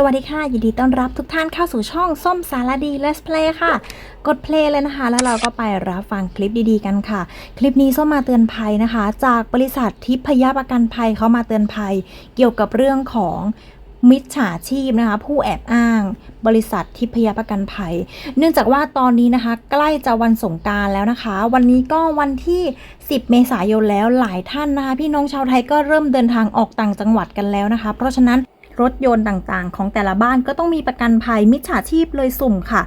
สวัสดีค่ะ ยินดีต้อนรับทุกท่านเข้าสู่ช่องส้มสารดี Let's Play ค่ะ กดเพลย์เลยนะคะ แล้วเราก็ไปรับฟังคลิปดีๆกันค่ะ คลิปนี้ส้มมาเตือนภัยนะคะ จากบริษัททิพยประกันภัยเขามาเตือนภัย เกี่ยวกับเรื่องของมิจฉาชีพนะคะ ผู้แอบอ้าง บริษัททิพยประกันภัย เนื่องจากว่าตอนนี้นะคะ ใกล้จะวันสงการแล้วนะคะ วันนี้ก็วันที่ 10 เมษายนแล้วหลายท่านนะคะ พี่น้องชาวไทยก็เริ่มเดินทางออกต่างจังหวัดกันแล้วนะคะ เพราะฉะนั้น รถยนต์ต่างๆ ของแต่ละบ้านก็ต้องมีประกันภัยมิจฉาชีพเลยสุ่มค่ะ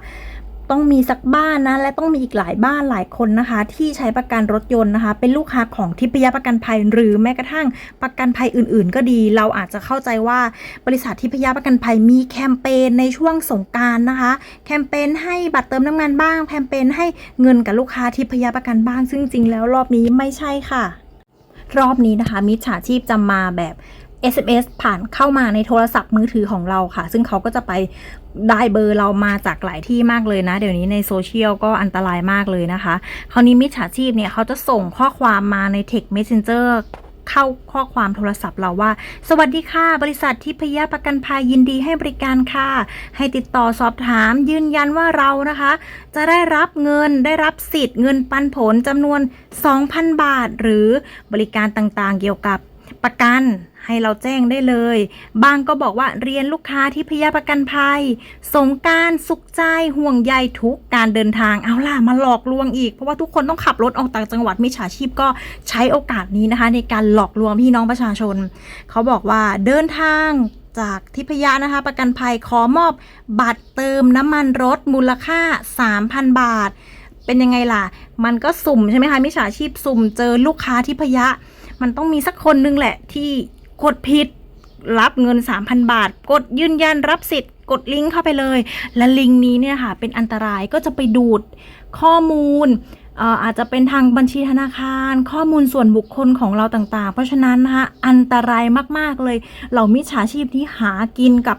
ต้องมีสักบ้านนะและต้องมีอีกหลายบ้านหลายคนนะคะ ที่ใช้ประกันรถยนต์นะคะ เป็นลูกค้าของทิพยประกันภัย หรือแม้กระทั่งประกันภัยอื่น ๆ ก็ดี เราอาจจะเข้าใจว่าบริษัททิพยประกันภัยมีแคมเปญในช่วงสงการนะคะ แคมเปญให้บัตรเติมน้ำมันบ้างแคมเปญให้เงินกับลูกค้าทิพยประกันบ้างซึ่งจริงแล้วรอบนี้ไม่ใช่ค่ะรอบนี้นะคะมิจฉาชีพจะมาแบบ SMS ผ่านเข้ามาในโทรศัพท์มือถือของเราค่ะ ซึ่งเขาก็จะไปได้เบอร์เรามาจากหลายที่มากเลยนะ เดี๋ยวนี้ในโซเชียลก็อันตรายมากเลยนะคะ คราวนี้มิจฉาชีพเนี่ยเขาจะส่งข้อความมาใน Text Messenger เข้าข้อความโทรศัพท์เราว่า สวัสดีค่ะ บริษัททิพยประกันภัยยินดีให้บริการค่ะ ให้ติดต่อสอบถามยืนยันว่าเรานะคะ จะได้รับเงินได้รับสิทธิ์เงินปันผลจำนวน 2,000 บาท หรือบริการต่างๆ เกี่ยวกับ ประกันให้เราแจ้งได้เลย บางก็บอกว่าเรียนลูกค้าที่พยาประกันภัย สงการสุขใจห่วงใยทุกการเดินทางเอาล่ะมาหลอกลวงอีก เพราะว่าทุกคนต้องขับรถออกต่างจังหวัดมิจฉาชีพก็ใช้โอกาสนี้นะคะ ในการหลอกลวงพี่น้องประชาชน เขาบอกว่าเดินทางจากทิพยานะคะ ประกันภัยขอมอบบัตรเติมน้ำมันรถมูลค่า 3,000 บาท เป็นยังไงล่ะ มันก็สุ่มใช่ไหมคะมิจฉาชีพสุ่มเจอลูกค้าทิพยะ มันต้องมีสักคนนึงแหละ ที่กดผิดรับเงิน 3,000 บาท กดยืนยันรับสิทธิ์กดลิงก์เข้าไปเลย และลิงก์นี้เนี่ยค่ะเป็นอันตรายก็จะไปดูดข้อมูลเอ่ออาจจะเป็นทางบัญชีธนาคาร ข้อมูลส่วนบุคคลของเราต่างๆ เพราะฉะนั้นนะคะอันตรายมากๆเลย เหล่ามิจฉาชีพที่หากินกับ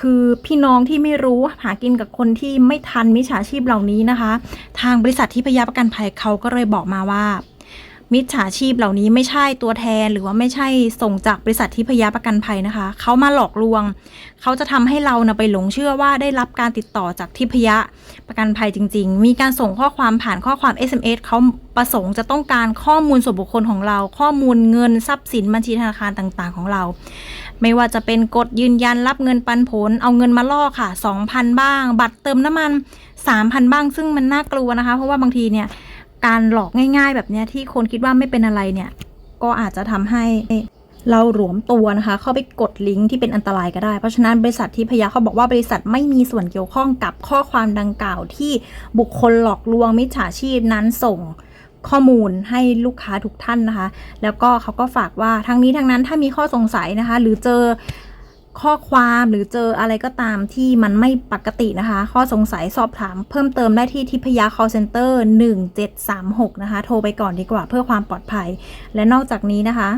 คือพี่น้องที่ไม่รู้หากินกับคนที่ไม่ทันมิจฉาชีพเหล่านี้นะคะ ทางบริษัทที่พยาประกันภัยเขาก็เลยบอกมาว่า มิจฉาชีพเหล่านี้ไม่ใช่ตัวแทน หรือว่าไม่ใช่ส่งจากบริษัทที่พยาประกันภัยนะคะ เขามาหลอกลวง เขาจะทำให้เรานะไปหลงเชื่อว่าได้รับการติดต่อจากทิพยะประกันภัยจริง ๆ มีการส่งข้อความผ่านข้อความ SMS เขาประสงค์จะต้องการข้อมูลส่วนบุคคลของเรา ข้อมูลเงินทรัพย์สินบัญชีธนาคารต่างๆ ของเรา ไม่ว่าจะเป็นกดยืนยันรับเงินปันผล เอาเงินมาล่อค่ะ 2,000 บ้าง บัตรเติมน้ำมัน 3,000 บ้าง ซึ่งมันน่ากลัวนะคะ เพราะว่าบางทีเนี่ย การหลอกง่าย ๆ แบบนี้ที่คนคิดว่าไม่เป็นอะไรเนี่ย ก็อาจจะทำให้เราหลวมตัวนะคะ เข้าไปกดลิงก์ที่เป็นอันตรายก็ได้ เพราะฉะนั้นบริษัทที่พยาเขาบอกว่าบริษัทไม่มีส่วนเกี่ยวข้องกับข้อความดังกล่าวที่บุคคลหลอกลวงมิจฉาชีพนั้นส่งข้อมูลให้ลูกค้าทุกท่านนะคะ แล้วก็เขาก็ฝากว่าทั้งนี้ทั้งนั้นถ้ามีข้อสงสัยนะคะ หรือเจอ ข้อความหรือเจออะไรก็ตามที่มันไม่ปกตินะคะ ข้อสงสัยสอบถามเพิ่มเติมได้ที่ทิพยา call center 1736 นะคะ โทรไปก่อนดีกว่าเพื่อความปลอดภัย และนอกจากนี้นะคะ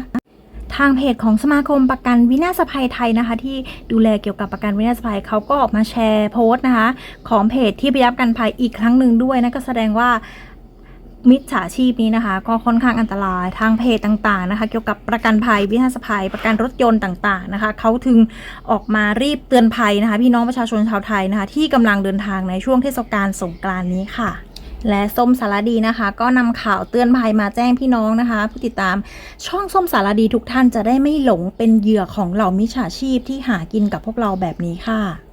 ทางเพจของสมาคมประกันวินาศภัยไทยนะคะ ที่ดูแลเกี่ยวกับประกันวินาศภัยเขาก็ออกมาแชร์โพสต์นะคะ ของเพจที่พยับกันภัยอีกครั้งหนึ่งด้วยนะก็แสดงว่า มิจฉาชีพนี้นะคะ ก็ค่อนข้างอันตรายทางเพจต่างๆนะคะ เกี่ยวกับประกันภัยวินาศภัย ประกันรถยนต์ต่างๆนะคะเขาถึงออกมารีบเตือนภัยนะคะ พี่น้องประชาชนชาวไทยนะคะ ที่กำลังเดินทางในช่วงเทศกาลสงกรานต์นี้ค่ะและส้มสารดีนะคะ ก็นำข่าวเตือนภัยมาแจ้งพี่น้องนะคะ ผู้ติดตามช่องส้มสารดีทุกท่านจะได้ไม่หลงเป็นเหยื่อของเหล่ามิจฉาชีพที่หากินกับพวกเราแบบนี้ค่ะ